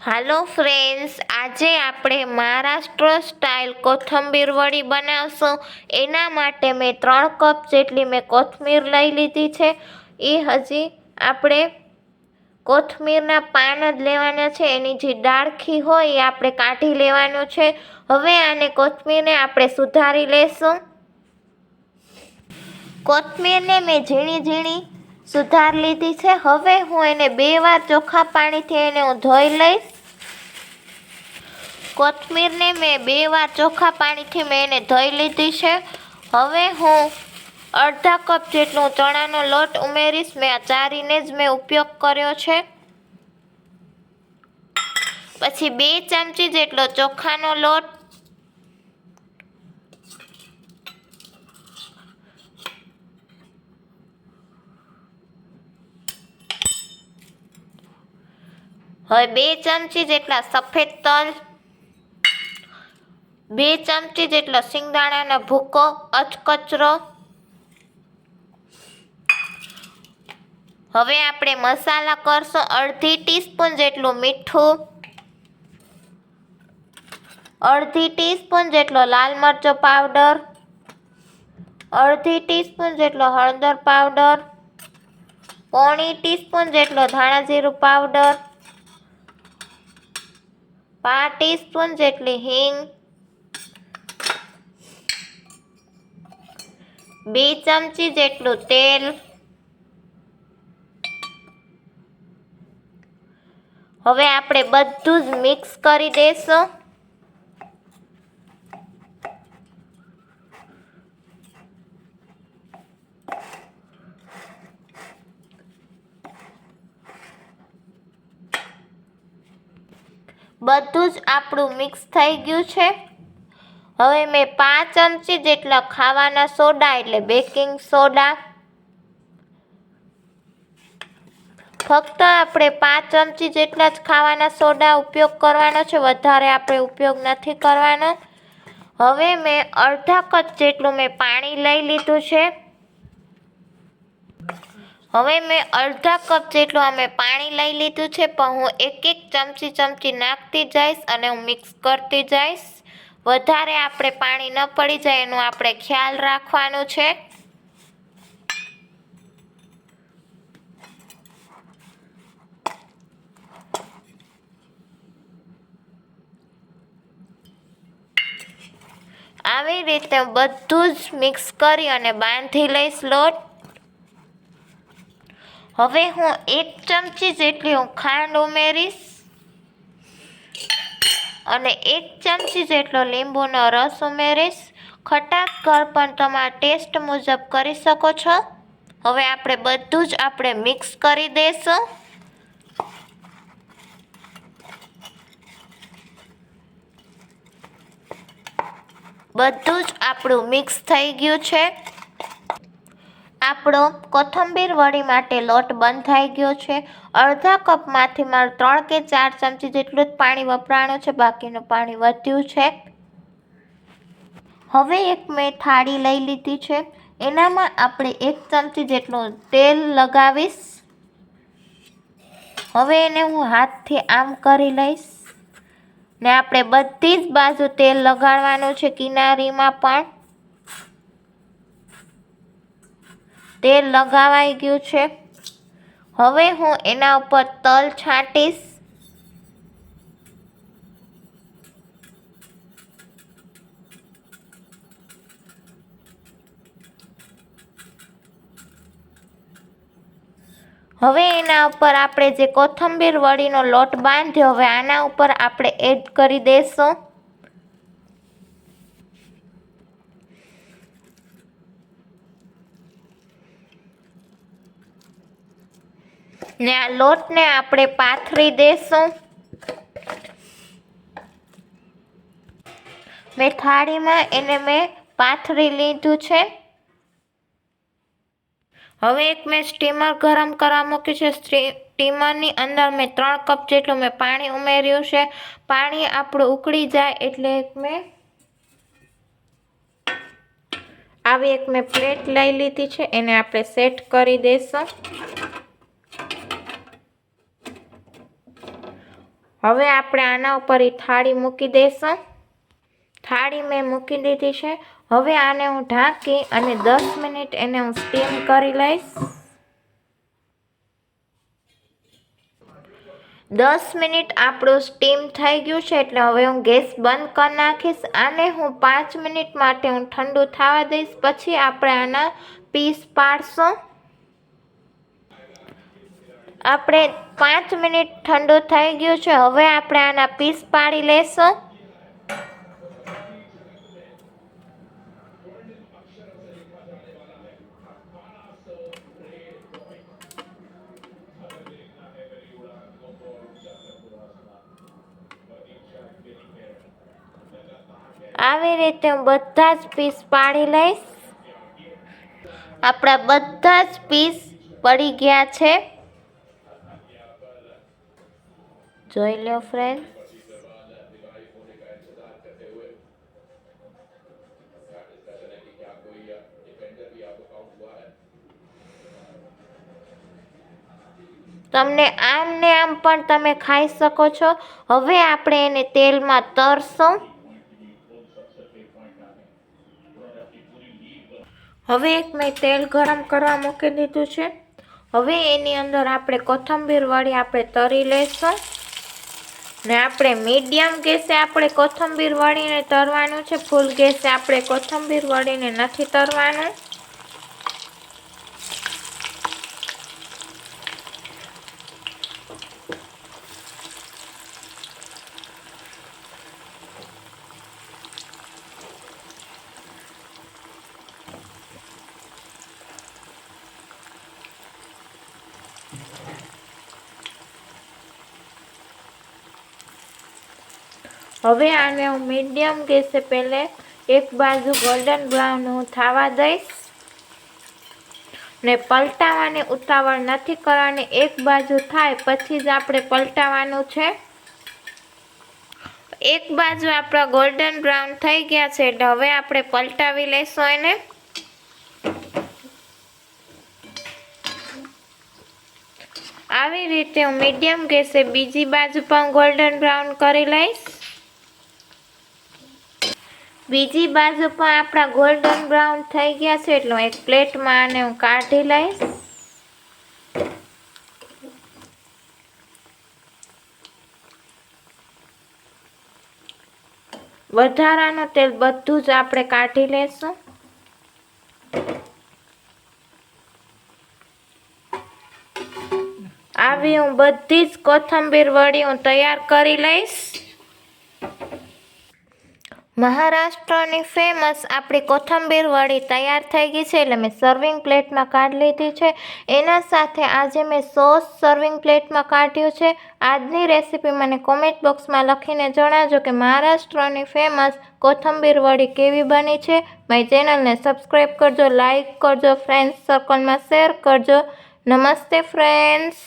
હાલો friends, આજે આપણે Maharashtra style કોથંબીર વડી બનાવશું. એના માટે મેં ત્રણ કપ જેટલી મેં કોથમીર લઈ લીધી છે. એ હજી આપણે કોથમીરના પાન જ લેવાના છે. એની જે ડાળખી હોય એ આપણે કાઢી લેવાનું છે. હવે આને કોથમીરને આપણે સુધારી લેશું. કોથમીરને મેં ઝીણી ઝીણી સુધાર લીધી છે. હવે હું એને બે વાર ચોખ્ખા પાણીથી એને હું ધોઈ લઈશ. કોથમીરને મેં બે વાર ચોખ્ખા પાણીથી મેં એને ધોઈ લીધી છે. હવે હું અડધા કપ જેટલું ચણાનો લોટ ઉમેરીશ. મેં આ ચારીને જ મેં ઉપયોગ કર્યો છે. પછી બે ચમચી જેટલો ચોખાનો લોટ હવે બે ચમચી જેટલા સફેદ તલ, બે ચમચી જેટલો સિંગદાણાનો ભૂકો અચકચરો હવે આપણે મસાલા કરશું અડધી ટીસ્પૂન જેટલું મીઠું. અડધી ટીસ્પૂન જેટલો લાલ મરચો પાવડર. અડધી ટીસ્પૂન જેટલો હળદર પાવડર. પોણી ટીસ્પૂન જેટલો ધાણા જીરું પાવડર. પાંચ ટીસ્પૂન જેટલી હિંગ, બે ચમચી જેટલું તેલ, હવે આપણે બધું જ મિક્સ કરી દઈશું બધું જ આપણું મિક્સ થઈ ગયું છે. હવે મેં પાંચ ચમચી જેટલા ખાવાના સોડા એટલે બેકિંગ સોડા. ફક્ત આપણે પાંચ ચમચી જેટલા જ ખાવાના સોડા ઉપયોગ કરવાનો છે. વધારે આપણે ઉપયોગ નથી કરવાનો. હવે મેં અડધા કપ જેટલું મેં પાણી લઈ લીધું છે. હવે મેં અડધા કપ જેટલું અમે પાણી લઈ લીધું છે, પણ હું એક એક ચમચી ચમચી નાખતી જઈશ અને હું મિક્સ કરતી જઈશ. વધારે આપણે પાણી ન પડી જાય એનું આપણે ખ્યાલ રાખવાનું છે. આવી રીતે બધું જ મિક્સ કરી અને બાંધી લઈશ લોટ. હવે હું એક ચમચી જેટલી હું ખાંડ ઉમેરીશ અને એક ચમચી જેટલો લીંબુનો રસ ઉમેરીશ. ખટાશ ઘર પણ તમારા ટેસ્ટ મુજબ કરી શકો છો. હવે આપણે બધું જ આપણે મિક્સ કરી દઈશું બધું જ આપણું મિક્સ થઈ ગયું છે. આપણો કોથંબીર વડી માટે લોટ બંધ થઈ ગયો છે. અડધા કપમાંથી મારે ત્રણ કે ચાર ચમચી જેટલું જ પાણી વપરાણું છે. બાકીનું પાણી વધ્યું છે. હવે એક મેં થાળી લઈ લીધી છે. એનામાં આપણે એક ચમચી જેટલું તેલ લગાવીશ. હવે એને હું હાથથી આમ કરી લઈશ. ને આપણે બધી જ બાજુ તેલ લગાડવાનું છે કિનારીમાં પણ. તેલ લગાવાઈ ગયું છે. હવે હું એના ઉપર તલ છાંટીશ. હવે એના ઉપર આપણે જે કોથંબીર વડીનો લોટ બાંધ્યો, હવે આના ઉપર આપણે એડ કરી દઈશું ને આ લોટને આપણે પાથરી દેશું. મેં થાળીમાં એને મેં પાથરી લીધું છે. હવે એક મેં સ્ટીમર ગરમ કરવા મૂક્યું છે. સ્ટીમરની અંદર મેં ત્રણ કપ જેટલું મેં પાણી ઉમેર્યું છે. પાણી આપણું ઉકળી જાય એટલે એક મેં આવી એક મેં પ્લેટ લઈ લીધી છે. એને આપણે સેટ કરી દઈશું હવે આપણે આના ઉપર એ થાળી મૂકી દઈશું થાળી મેં મૂકી દીધી છે. હવે આને હું ઢાંકી અને દસ મિનિટ એને હું સ્ટીમ કરી લઈશ. દસ મિનિટ આપણું સ્ટીમ થઈ ગયું છે એટલે હવે હું ગેસ બંધ કરી નાખીશ. આને હું પાંચ મિનિટ માટે હું ઠંડુ થવા દઈશ. પછી આપણે આના પીસ પાડશું. આપણે પાંચ મિનિટ ઠંડુ થઈ ગયું છે. હવે આપણે આના પીસ પાડી લેશું. આવી રીતે હું બધા જ પીસ પાડી લઈશ. આપણા બધા જ પીસ પડી ગયા છે. જોઈ લો ફ્રેન્ડ તમને આમ ને આમ પણ તમે ખાઈ શકો છો. હવે આપણે એને તેલમાં તરશું. હવે એક મેં તેલ ગરમ કરવા મૂકી દીધું છે. હવે એની અંદર આપણે કોથંબીર વળી આપણે તરી લઈશું. ને આપણે મીડિયમ ગેસે આપણે કોથંબીર વળીને તરવાનું છે, ફૂલ ગેસે આપણે કોથંબીર વળીને નથી તરવાનું. હવે આને હું મીડિયમ ગેસે પહેલે એક બાજુ ગોલ્ડન બ્રાઉન હું થવા દઈશ. ને પલટાવાની ઉતાવળ નથી કરવાની, એક બાજુ થાય પછી જ આપણે પલટાવાનું છે. એક બાજુ આપણા ગોલ્ડન બ્રાઉન થઈ ગયા છે એટલે હવે આપણે પલટાવી લઈશું એને. આવી રીતે હું મીડિયમ ગેસે બીજી બાજુ પણ ગોલ્ડન બ્રાઉન કરી લઈશ. બીજી બાજુ પણ આપણા ગોલ્ડન બ્રાઉન થઈ ગયા છે, એટલે હું એક પ્લેટમાં આને હું કાઢી લઈશ. વધારાનું તેલ બધું જ આપણે કાઢી લેશું આવી હું બધી જ કોથંબીર વળી હું તૈયાર કરી લઈશ. મહારાષ્ટ્રની ફેમસ આપણી કોથંબીર વડી તૈયાર થઈ ગઈ છે એટલે મેં સર્વિંગ પ્લેટમાં કાઢી લીધી છે. એના સાથે આજે મેં સોસ સર્વિંગ પ્લેટમાં કાઢ્યું છે. આજની રેસીપી મને કોમેન્ટ બોક્સમાં લખીને જણાવજો કે મહારાષ્ટ્રની ફેમસ કોથંબીર વડી કેવી બની છે. મારી ચેનલને સબસ્ક્રાઈબ કરજો લાઈક કરજો ફ્રેન્ડ્સ સર્કલમાં શેર કરજો. નમસ્તે ફ્રેન્ડ્સ